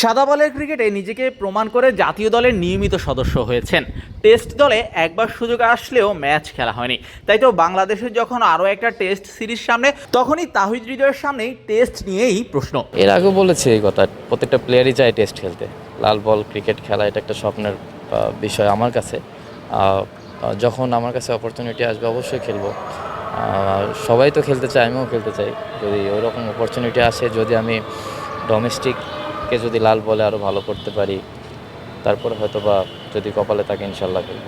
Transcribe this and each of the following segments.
সাদা বলের ক্রিকেটে নিজেকে প্রমাণ করে জাতীয় দলের নিয়মিত সদস্য হয়েছেন। টেস্ট দলে একবার সুযোগ আসলেও ম্যাচ খেলা হয়নি। তাই তো বাংলাদেশের যখন আরও একটা টেস্ট সিরিজ সামনে, তখনই তাহিদ হৃদয়ের সামনেই টেস্ট নিয়েই প্রশ্ন। এর আগে বলেছে এই কথা, প্রত্যেকটা প্লেয়ারই চায় টেস্ট খেলতে। লাল বল, ক্রিকেট খেলা, এটা একটা স্বপ্নের বিষয় আমার কাছে। যখন আমার কাছে অপরচুনিটি আসবে, অবশ্যই খেলব। সবাই তো খেলতে চায়, আমিও খেলতে চাই। যদি ওইরকম অপরচুনিটি আসে, যদি আমি ডোমেস্টিককে যদি লাল বলে আরও ভালো করতে পারি, তারপর হয়তো বা যদি কপালে তাকে ইনশাল্লাহ খেলব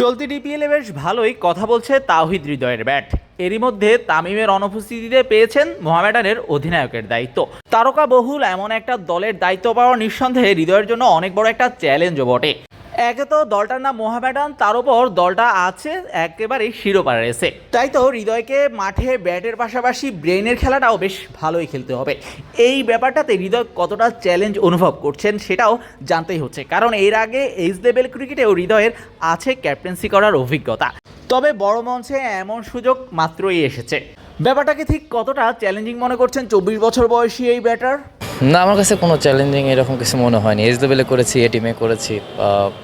চলতি ডিপিএলে বেশ ভালোই কথা বলছে তাওহিদ হৃদয়ের ব্যাট। এরই মধ্যে তামিমের অনুপস্থিতিতে পেয়েছেন মোহামেডানের অধিনায়কের দায়িত্ব। তারকা বহুল এমন একটা দলের দায়িত্ব পাওয়া নিঃসন্দেহে হৃদয়ের জন্য অনেক বড় একটা চ্যালেঞ্জও বটে। একে তো দলটার নাম মোহামেডান, তার উপর দলটা আছে একেবারেই শিরোপা রেসে। তাই তো হৃদয়কে মাঠে ব্যাটের পাশাপাশি ব্রেনের খেলাটাও বেশ ভালোই খেলতে হবে। এই ব্যাপারটাতে হৃদয় কতটা চ্যালেঞ্জ অনুভব করছেন সেটাও জানতেই হচ্ছে। কারণ এর আগে এইচ লেভেল ক্রিকেটেও হৃদয়ের আছে ক্যাপ্টেন্সি করার অভিজ্ঞতা। তবে বড় মঞ্চে এমন সুযোগ মাত্রই এসেছে। ব্যাপারটাকে ঠিক কতটা চ্যালেঞ্জিং মনে করছেন চব্বিশ বছর বয়সী এই ব্যাটার না, আমার কাছে কোনো চ্যালেঞ্জিং এরকম কিছু মনে হয়নি। এস লেভেলে করেছি এ টিমে করেছি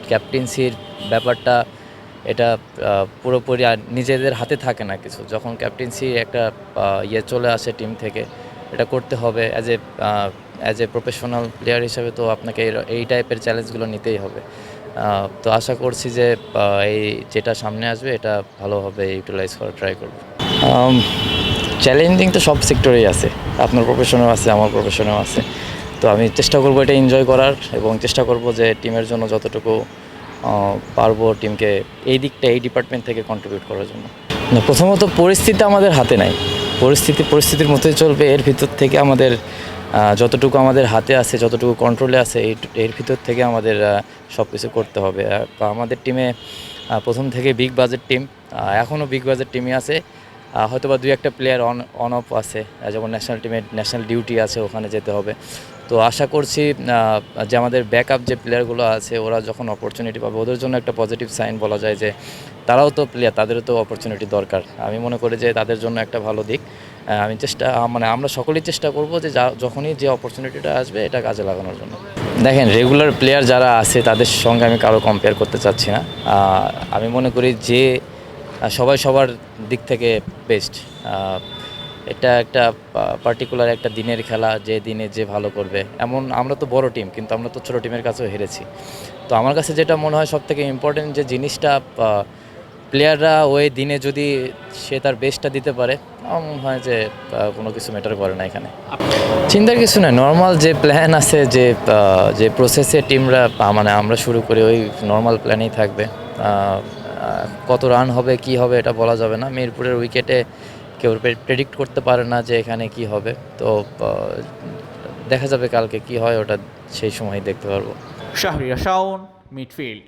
ক্যাপ্টেন্সির ব্যাপারটা, এটা পুরোপুরি আর নিজেদের হাতে থাকে না কিছু। যখন ক্যাপ্টেন্সি একটা ইয়ে চলে আসে টিম থেকে, এটা করতে হবে as a as a professional player হিসেবে তো আপনাকে এই- টাইপের চ্যালেঞ্জগুলো নিতেই হবে। তো আশা করছি যে এই যেটা সামনে আসবে, এটা ভালোভাবে ইউটিলাইজ করার ট্রাই করব। চ্যালেঞ্জিং তো সব সেক্টরেই আছে। আপনার প্রফেশনেও আছে, আমার প্রফেশনেও আছে। তো আমি চেষ্টা করব এটা এনজয় করার এবং চেষ্টা করব যে টিমের জন্য যতটুকু পারব টিমকে এই দিকটা, এই ডিপার্টমেন্ট থেকে কন্ট্রিবিউট করার জন্য। প্রথমত পরিস্থিতি আমাদের হাতে নাই। পরিস্থিতি, পরিস্থিতির মতোই চলবে। এর ভিতর থেকে আমাদের যতটুকু আমাদের হাতে আছে, যতটুকু কন্ট্রোলে আছে এর ভিতর থেকে আমাদের সব কিছু করতে হবে। আমাদের টিমে প্রথম থেকে বিগ বাজেট টিম এখনও বিগ বাজেট টিমই আছে। হয়তো বা দুই একটা প্লেয়ার অন অন অফ আছে যেমন ন্যাশনাল টিমের ন্যাশনাল ডিউটি আছে, ওখানে যেতে হবে। তো আশা করছি যে আমাদের ব্যাকআপ যে প্লেয়ারগুলো আছে, ওরা যখন অপরচুনিটি পাবে, ওদের জন্য একটা পজিটিভ সাইন বলা যায় যে, তারাও তো প্লেয়ার তাদেরও তো অপরচুনিটি দরকার। আমি মনে করি যে, তাদের জন্য একটা ভালো দিক। আমি চেষ্টা মানে আমরা সকলেই চেষ্টা করব যে যখনই যে অপরচুনিটিটা আসবে, এটা কাজে লাগানোর জন্য। দেখেন রেগুলার প্লেয়ার যারা আছে, তাদের সঙ্গে আমি কারও কম্পেয়ার করতে চাচ্ছি না। আমি মনে করি যে সবাই সবার দিক থেকে বেস্ট এটা একটা পার্টিকুলার একটা দিনের খেলা, যে দিনে যে ভালো করবে। এমন, আমরা তো বড় টিম কিন্তু আমরা তো ছোটো টিমের কাছেও হেরেছি। তো আমার কাছে যেটা মনে হয় সব থেকে ইম্পর্টেন্ট যে জিনিসটা প্লেয়াররা ওই দিনে যদি সে তার বেস্টটা দিতে পারে, আমার মনে হয় যে কোনো কিছু ম্যাটার করে না এখানে। চিন্তার কিছু নয় নর্মাল যে প্ল্যান আছে, যে যে প্রসেসে টিমরা মানে আমরা শুরু করি, ওই নর্মাল প্ল্যানেই থাকবে। কত রান হবে, কি হবে এটা বলা যাবে না। মিরপুরের উইকেটে কেউ প্রেডিক্ট করতে পারে না যে এখানে কি হবে। তো দেখা যাবে কালকে কি হয়, ওটা সেই সময় দেখতে পারব। শাহরিয়া শাওন মিডফিল্ড